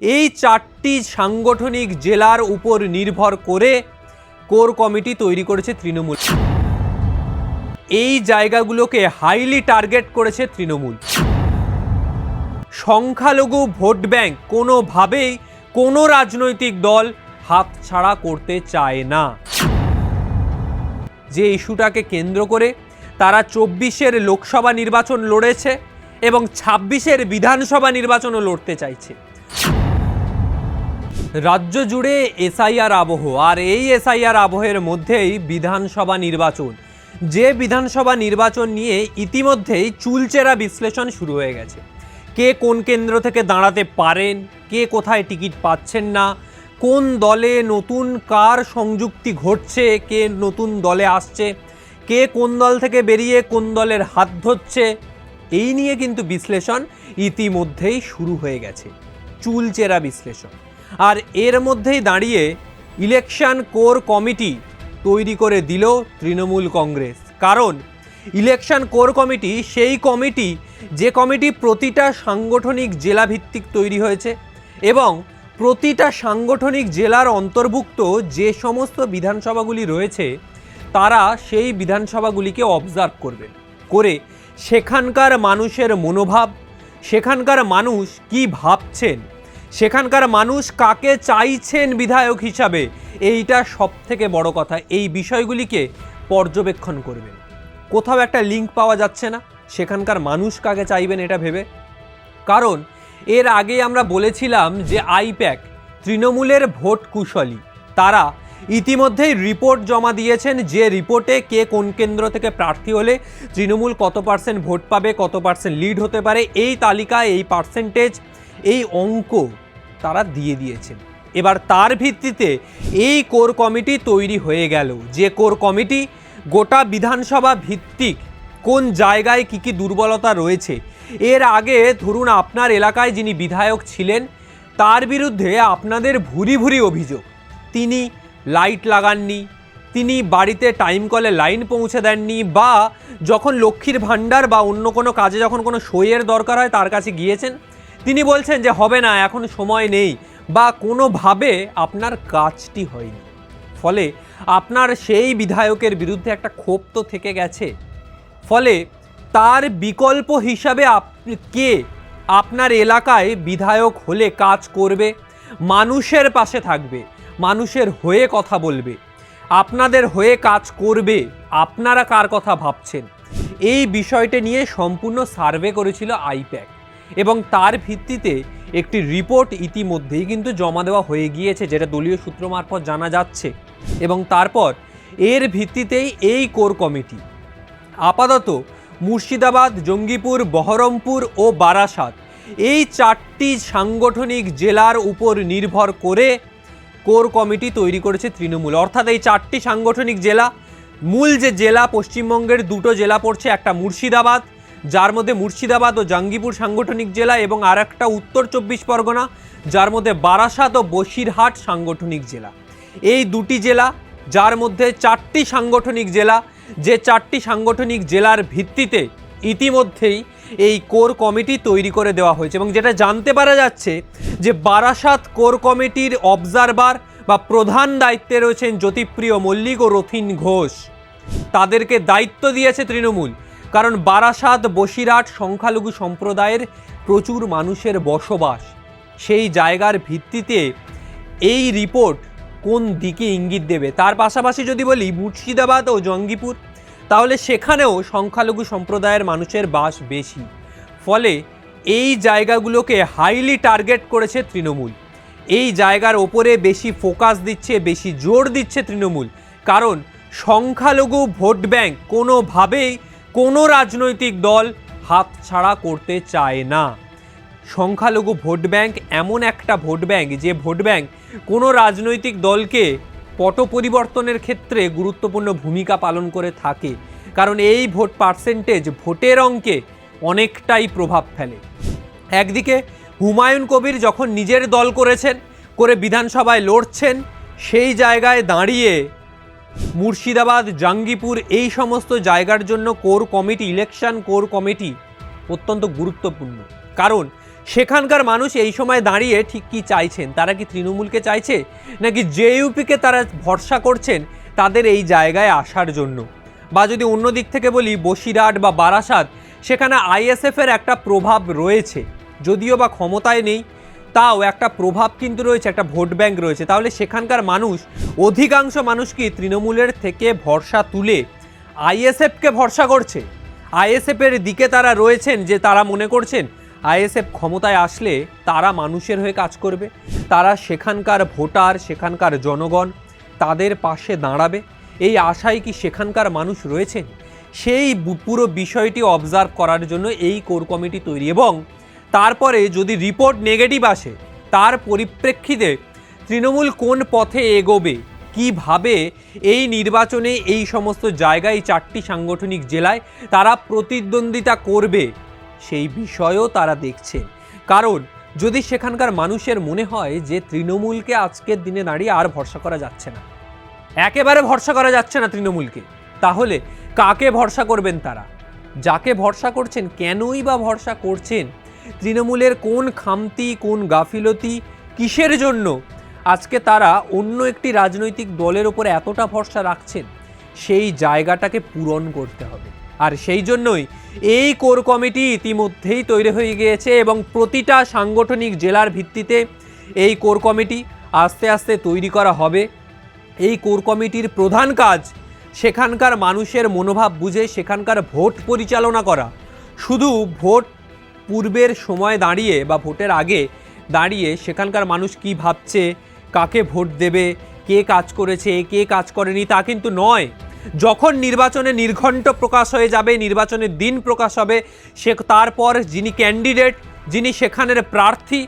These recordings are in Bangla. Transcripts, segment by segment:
এই চারটি সাংগঠনিক জেলার উপর নির্ভর করে কোর কমিটি তৈরি করেছে তৃণমূল। এই জায়গাগুলোকে হাইলি টার্গেট করেছে তৃণমূল। সংখ্যালঘু ভোট ব্যাংক কোনোভাবেই কোনো রাজনৈতিক দল হাতছাড়া করতে চায় না। যে ইস্যুটাকে কেন্দ্র করে তারা চব্বিশের লোকসভা নির্বাচন লড়েছে এবং ছাব্বিশের বিধানসভা নির্বাচনও লড়তে চাইছে। রাজ্য জুড়ে এসআইআর আবহ, আর এই এসআইআর আবহের মধ্যেই বিধানসভা নির্বাচন। যে বিধানসভা নির্বাচন নিয়ে ইতিমধ্যেই চুলচেরা বিশ্লেষণ শুরু হয়ে গেছে। কে কোন কেন্দ্র থেকে দাঁড়াতে পারেন, কে কোথায় টিকিট পাচ্ছেন না, কোন দলে নতুন কার সংযুক্তি ঘটছে, কে নতুন দলে আসছে, কে কোন দল থেকে বেরিয়ে কোন দলের হাত ধরছে, এই নিয়ে কিন্তু বিশ্লেষণ ইতিমধ্যেই শুরু হয়ে গেছে। চুলচেরা বিশ্লেষণ। আর এর মধ্যেই দাঁড়িয়ে ইলেকশন কোর কমিটি তৈরি করে দিল তৃণমূল কংগ্রেস। কারণ ইলেকশন কোর কমিটি, সেই কমিটি, যে কমিটি প্রতিটা সাংগঠনিক জেলা ভিত্তিক তৈরি হয়েছে এবং প্রতিটা সাংগঠনিক জেলার অন্তর্ভুক্ত যে সমস্ত বিধানসভাগুলি রয়েছে, তারা সেই বিধানসভাগুলিকে অবজার্ভ করবেন করে সেখানকার মানুষের মনোভাব, সেখানকার মানুষ কি ভাবছেন সেখানকার মানুষ কাকে চাইছেন বিধায়ক হিসাবে? এইটা সব থেকে বড় কথা। এই বিষয়গুলিকে পর্যবেক্ষণ করবেন। কোথাও একটা লিঙ্ক পাওয়া যাচ্ছে না। সেখানকার মানুষ কাকে চাইবেন এটা ভেবে? কারণ, এর আগে আমরা বলেছিলাম যে আইপ্যাক তৃণমূলের ভোট কুশলী। তারা ইতিমধ্যেই রিপোর্ট জমা দিয়েছেন যে রিপোর্টে কে কোন কেন্দ্র থেকে প্রার্থী হলে তৃণমূল কত পার্সেন্ট ভোট পাবে, কত পার্সেন্ট লিড হতে পারে। এই তালিকায় এই পার্সেন্টেজ এই অঙ্ক তারা দিয়ে দিয়েছেন। এবার তার ভিত্তিতে এই কোর কমিটি তৈরি হয়ে গেল। যে কোর কমিটি গোটা বিধানসভা ভিত্তিক কোন জায়গায় কি কি দুর্বলতা রয়েছে, এর আগে ধরুন আপনার এলাকায় যিনি বিধায়ক ছিলেন, তার বিরুদ্ধে আপনাদের ভুরি ভুরি অভিযোগ। তিনি লাইট লাগাননি, তিনি বাড়িতে টাইম কলে লাইন পৌঁছে দেননি বা যখন লক্ষ্মীর ভাণ্ডার বা অন্য কোনো কাজে যখন কোনো সইয়ের দরকার হয় তার কাছে গিয়েছেন। তিনি বলছেন যে হবে না, এখন সময় নেই বা কোনোভাবে আপনার কাজটি হয়নি। ফলে আপনার সেই বিধায়কের বিরুদ্ধে একটা ক্ষোভ তো থেকে গেছে। ফলে তার বিকল্প হিসাবে কে? আপনার এলাকায় বিধায়ক হলে কাজ করবে, মানুষের পাশে থাকবে, মানুষের হয়ে কথা বলবে, আপনাদের হয়ে কাজ করবে, আপনারা কার কথা ভাবছেন? এই বিষয়টা নিয়ে সম্পূর্ণ সার্ভে করেছিল আইপ্যাক। এবং তার ভিত্তিতে একটি রিপোর্ট ইতিমধ্যেই কিন্তু জমা দেওয়া হয়ে গিয়েছে, যেটা দলীয় সূত্র মারফত জানা যাচ্ছে। এবং তারপর এর ভিত্তিতেই এই কোর কমিটি আপাতত মুর্শিদাবাদ, জঙ্গিপুর, বহরমপুর ও বারাসাত এই চারটি সাংগঠনিক জেলার উপর নির্ভর করে কোর কমিটি তৈরি করেছে তৃণমূল। অর্থাৎ এই চারটি সাংগঠনিক জেলা, মূল যে জেলা পশ্চিমবঙ্গের দুটো জেলা পড়ছে, একটা মুর্শিদাবাদ যার মধ্যে মুর্শিদাবাদ ও জাঙ্গিপুর সাংগঠনিক জেলা এবং আর একটা উত্তর চব্বিশ পরগনা, যার মধ্যে বারাসাত ও বসিরহাট সাংগঠনিক জেলা। এই দুটি জেলা, যার মধ্যে চারটি সাংগঠনিক জেলা, যে চারটি সাংগঠনিক জেলার ভিত্তিতে ইতিমধ্যেই এই কোর কমিটি তৈরি করে দেওয়া হয়েছে এবং যেটা জানতে পারা যাচ্ছে যে বারাসাত কোর কমিটির অবজারভার বা প্রধান দায়িত্বে রয়েছেন জ্যোতিপ্রিয় মল্লিক ও রথিন ঘোষ। তাদেরকে দায়িত্ব দিয়েছে তৃণমূল। কারণ বারাসাত বসিরহাট সংখ্যালঘু সম্প্রদায়ের প্রচুর মানুষের বসবাস। সেই জায়গার ভিত্তিতে এই রিপোর্ট কোন দিকে ইঙ্গিত দেবে? তার পাশাপাশি যদি বলি মুর্শিদাবাদ ও জঙ্গিপুর, তাহলে সেখানেও সংখ্যালঘু সম্প্রদায়ের মানুষের বাস বেশি। ফলে এই জায়গাগুলোকে হাইলি টার্গেট করেছে তৃণমূল। এই জায়গার ওপরে বেশি ফোকাস দিচ্ছে, বেশি জোর দিচ্ছে তৃণমূল। কারণ সংখ্যালঘু ভোট ব্যাংক কোনোভাবেই কোনো রাজনৈতিক দল হাতছাড়া করতে চায় না। সংখ্যালঘু ভোট ব্যাংক এমন একটা ভোট ব্যাংক যে ভোট ব্যাংক কোনো রাজনৈতিক দলকে পট পরিবর্তনের ক্ষেত্রে গুরুত্বপূর্ণ ভূমিকা পালন করে থাকে। কারণ এই ভোট পার্সেন্টেজ ভোটের অঙ্কে অনেকটাই প্রভাব ফেলে। একদিকে হুমায়ুন কবির যখন নিজের দল করেছেন, করে বিধানসভায় লড়ছেন, সেই জায়গায় দাঁড়িয়ে মুর্শিদাবাদ, জাঙ্গিপুর এই সমস্ত জায়গার জন্য core committee, election core committee অত্যন্ত গুরুত্বপূর্ণ। কারণ সেখানকার মানুষ এই সময় দাঁড়িয়ে ঠিক কি চাইছেন? তারা কি তৃণমূলকে চাইছে? নাকি জেইউপিকে তারা ভরসা করছেন তাদের এই জায়গায় আসার জন্য? বা যদি অন্য দিক থেকে বলি, বসিরহাট বা বারাসাত, সেখানে আইএসএফের একটা প্রভাব রয়েছে। যদিও বা ক্ষমতায় নেই তাও একটা প্রভাব কিন্তু রয়েছে, একটা ভোট ব্যাংক রয়েছে। তাহলে সেখানকার মানুষ, অধিকাংশ মানুষ কি তৃণমূলের থেকে ভরসা তুলে আইএসএফকে ভরসা করছে? আইএসএফের দিকে তারা রয়েছেন যে তারা মনে করছেন আইএসএফ ক্ষমতায় আসলে তারা মানুষের হয়ে কাজ করবে। তারা সেখানকার ভোটার, সেখানকার জনগণ তাদের পাশে দাঁড়াবে। এই আশায় কি সেখানকার মানুষ রয়েছেন? সেই পুরো বিষয়টি অবজার্ভ করার জন্য এই কোর কমিটি তৈরি এবং তারপরে যদি রিপোর্ট নেগেটিভ আসে, তার পরিপ্রেক্ষিতে তৃণমূল কোন পথে এগোবে, কীভাবে এই নির্বাচনে এই সমস্ত জায়গায় চারটি সাংগঠনিক জেলায় তারা প্রতিদ্বন্দ্বিতা করবে, সেই বিষয়েও তারা দেখছে কারণ যদি সেখানকার মানুষের মনে হয় যে তৃণমূলকে আজকের দিনে দাঁড়িয়ে আর ভরসা করা যাচ্ছে না, একেবারে ভরসা করা যাচ্ছে না তৃণমূলকে, তাহলে কাকে ভরসা করবেন তারা? যাকে ভরসা করছেন, কেনই বা ভরসা করছেন তৃণমূলের কোন খামতি, কোন গাফিলতি, কিসের জন্য? আজকে তারা অন্য একটি রাজনৈতিক দলের ওপর এতটা ভরসা রাখছেন, সেই জায়গাটাকে পূরণ করতে হবে। আর সেই জন্যই এই কোর কমিটি ইতিমধ্যেই তৈরি হয়ে গিয়েছে এবং প্রতিটা সাংগঠনিক জেলার ভিত্তিতে এই কোর কমিটি আস্তে আস্তে তৈরি করা হবে। এই কোর কমিটির প্রধান কাজ সেখানকার মানুষের মনোভাব বুঝে সেখানকার ভোট পরিচালনা করা। শুধু ভোট পূর্বের সময় দাঁড়িয়ে বা ভোটের আগে দাঁড়িয়ে সেখানকার মানুষ কি ভাবছে, কাকে ভোট দেবে, কে কাজ করেছে, কে কাজ করেনি তা কিন্তু নয়। যখন নির্বাচনে নির্ঘণ্ট প্রকাশ হয়ে যাবে নির্বাচনের দিন প্রকাশ হবে, সে তারপর যিনি ক্যান্ডিডেট, যিনি সেখানের প্রার্থী,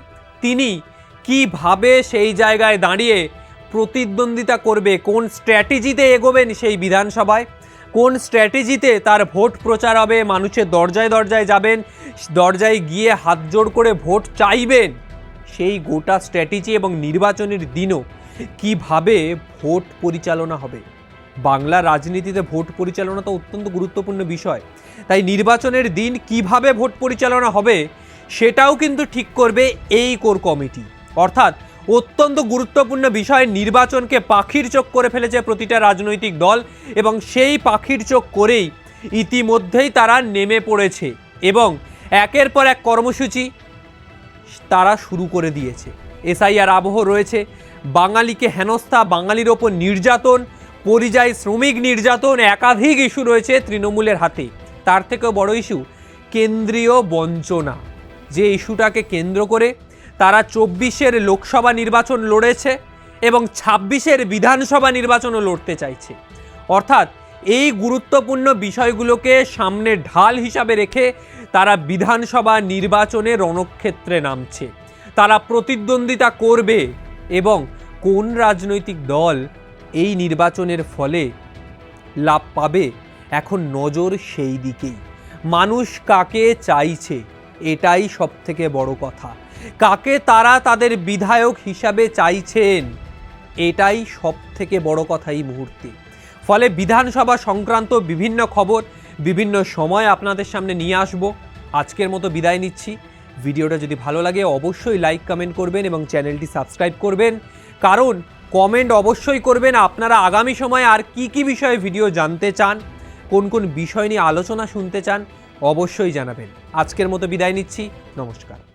তিনি কীভাবে সেই জায়গায় দাঁড়িয়ে প্রতিদ্বন্দ্বিতা করবে, কোন স্ট্র্যাটেজিতে এগোবেন সেই বিধানসভায় কোন স্ট্র্যাটেজিতে তার ভোট প্রচার হবে? মানুষের দরজায় দরজায় যাবেন, দরজায় গিয়ে হাত জোড় করে ভোট চাইবেন। সেই গোটা স্ট্র্যাটেজি এবং নির্বাচনের দিনও কীভাবে ভোট পরিচালনা হবে? বাংলা রাজনীতিতে ভোট পরিচালনা তো অত্যন্ত গুরুত্বপূর্ণ বিষয়। তাই নির্বাচনের দিন কীভাবে ভোট পরিচালনা হবে, সেটাও কিন্তু ঠিক করবে এই কোর কমিটি। অর্থাৎ অত্যন্ত গুরুত্বপূর্ণ বিষয়, নির্বাচনকে পাখির চোখ করে ফেলেছে প্রতিটা রাজনৈতিক দল এবং সেই পাখির চোখ করেই ইতিমধ্যেই তারা নেমে পড়েছে এবং একের পর এক কর্মসূচি তারা শুরু করে দিয়েছে। এসআইআর আবহ রয়েছে, বাঙালিকে হেনস্থা, বাঙালির ওপর নির্যাতন, পরিযায়ী শ্রমিক নির্যাতন, একাধিক ইস্যু রয়েছে তৃণমূলের হাতে। তার থেকেও বড় ইস্যু, কেন্দ্রীয় বঞ্চনা। যে ইস্যুটাকে কেন্দ্র করে তারা চব্বিশের লোকসভা নির্বাচন লড়েছে এবং ছাব্বিশের বিধানসভা নির্বাচনও লড়তে চাইছে। অর্থাৎ এই গুরুত্বপূর্ণ বিষয়গুলোকে সামনে ঢাল হিসাবে রেখে তারা বিধানসভা নির্বাচনে রণক্ষেত্রে নামছে। তারা প্রতিদ্বন্দ্বিতা করবে এবং কোন রাজনৈতিক দল এই নির্বাচনের ফলে লাভ পাবে এখন নজর সেই দিকেই। মানুষ কাকে চাইছে, এটাই সব থেকে বড় কথা। কাকে তারা তাদের বিধায়ক হিসাবে চাইছেন? এটাই সব থেকে বড় কথা এই মুহূর্তে। ফলে বিধানসভা সংক্রান্ত বিভিন্ন খবর, বিভিন্ন সময় আপনাদের সামনে নিয়ে আসব। আজকের মতো বিদায় নিচ্ছি। ভিডিওটা যদি ভালো লাগে অবশ্যই লাইক, কমেন্ট করবেন এবং চ্যানেলটি সাবস্ক্রাইব করবেন। কারণ কমেন্ট অবশ্যই করবেন। আপনারা আগামী সময়ে আর কি কি বিষয়ে ভিডিও জানতে চান, কোন কোন বিষয় নিয়ে আলোচনা শুনতে চান, অবশ্যই জানাবেন। আজকের মতো বিদায় নিচ্ছি। নমস্কার।